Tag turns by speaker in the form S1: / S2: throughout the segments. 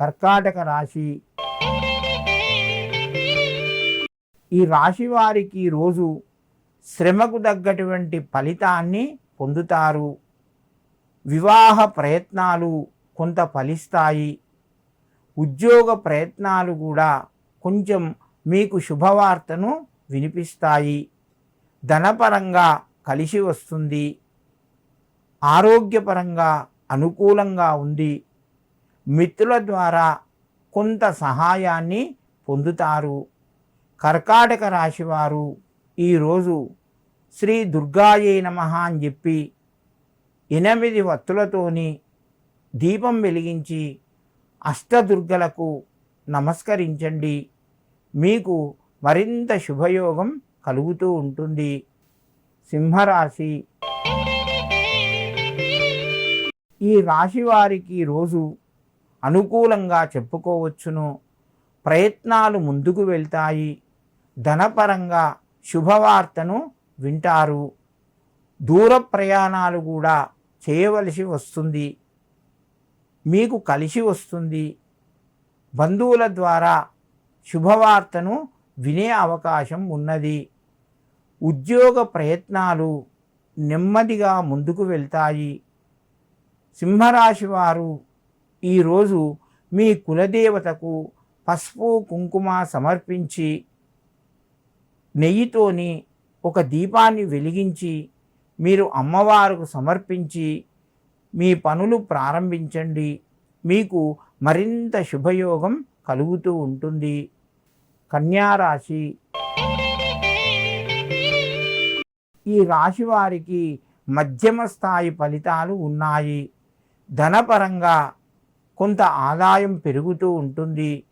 S1: కర్కాటక రాశి. ఈ రాశి వారికి రోజు శ్రమకు తగ్గటువంటి ఫలితాన్ని పొందుతారు. వివాహ ప్రయత్నాలు కొంత ఫలిస్తాయి. ఉద్యోగ ప్రయత్నాలు కూడా కొంచెం మీకు శుభవార్తను వినిపిస్తాయి. ధనపరంగా కలిసి వస్తుంది. ఆరోగ్యపరంగా అనుకూలంగా ఉంది. మిత్రుల ద్వారా కొంత సహాయాన్ని పొందుతారు. కర్కాటక రాశివారు ఈరోజు శ్రీ దుర్గాయే నమ అని చెప్పి ఎనిమిది వత్తులతోని దీపం వెలిగించి అష్టదుర్గలకు నమస్కరించండి. మీకు మరింత శుభయోగం కలుగుతూ ఉంటుంది. సింహరాశి. ఈ రాశి వారికి రోజు అనుకూలంగా చెప్పుకోవచ్చును. ప్రయత్నాలు ముందుకు వెళ్తాయి. ధనపరంగా శుభవార్తను వింటారు. దూర ప్రయాణాలు కూడా చేయవలసి వస్తుంది. మీకు కలిసి వస్తుంది. బంధువుల ద్వారా శుభవార్తను వినే అవకాశం ఉన్నది. ఉద్యోగ ప్రయత్నాలు నెమ్మదిగా ముందుకు వెళ్తాయి. సింహరాశి వారు ఈరోజు మీ కులదేవతకు పసుపు కుంకుమ సమర్పించి నెయ్యితోని ఒక దీపాన్ని వెలిగించి మీరు అమ్మవారికి సమర్పించి మీ పనులు ప్రారంభించండి. మీకు మరింత శుభయోగం కలుగుతూ ఉంటుంది. కన్యారాశి ఈ రాశి వారికి మధ్యమ స్థాయి ఫలితాలు ఉన్నాయి. ధనపరంగా కొంత ఆదాయం పెరుగుతూ ఉంటుంది.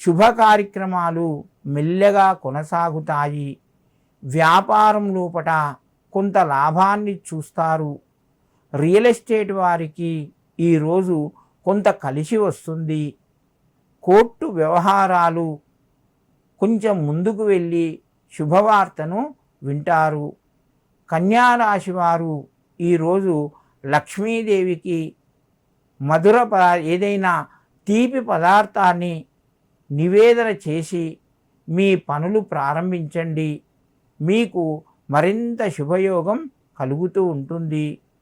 S1: శుభ కార్యక్రమాలు మెల్లగా కొనసాగుతాయి. వ్యాపారం లోపట కొంత లాభాన్ని చూస్తారు. రియల్ ఎస్టేట్ వారికి ఈరోజు కొంత కలిసి వస్తుంది. కోర్టు వ్యవహారాలు కొంచెం ముందుకు వెళ్ళి శుభవార్తను వింటారు. కన్యారాశి వారు ఈరోజు లక్ష్మీదేవికి మధుర ప ఏదైనా తీపి పదార్థాన్ని నివేదన చేసి మీ పనులు ప్రారంభించండి. మీకు మరింత శుభయోగం కలుగుతూ ఉంటుంది.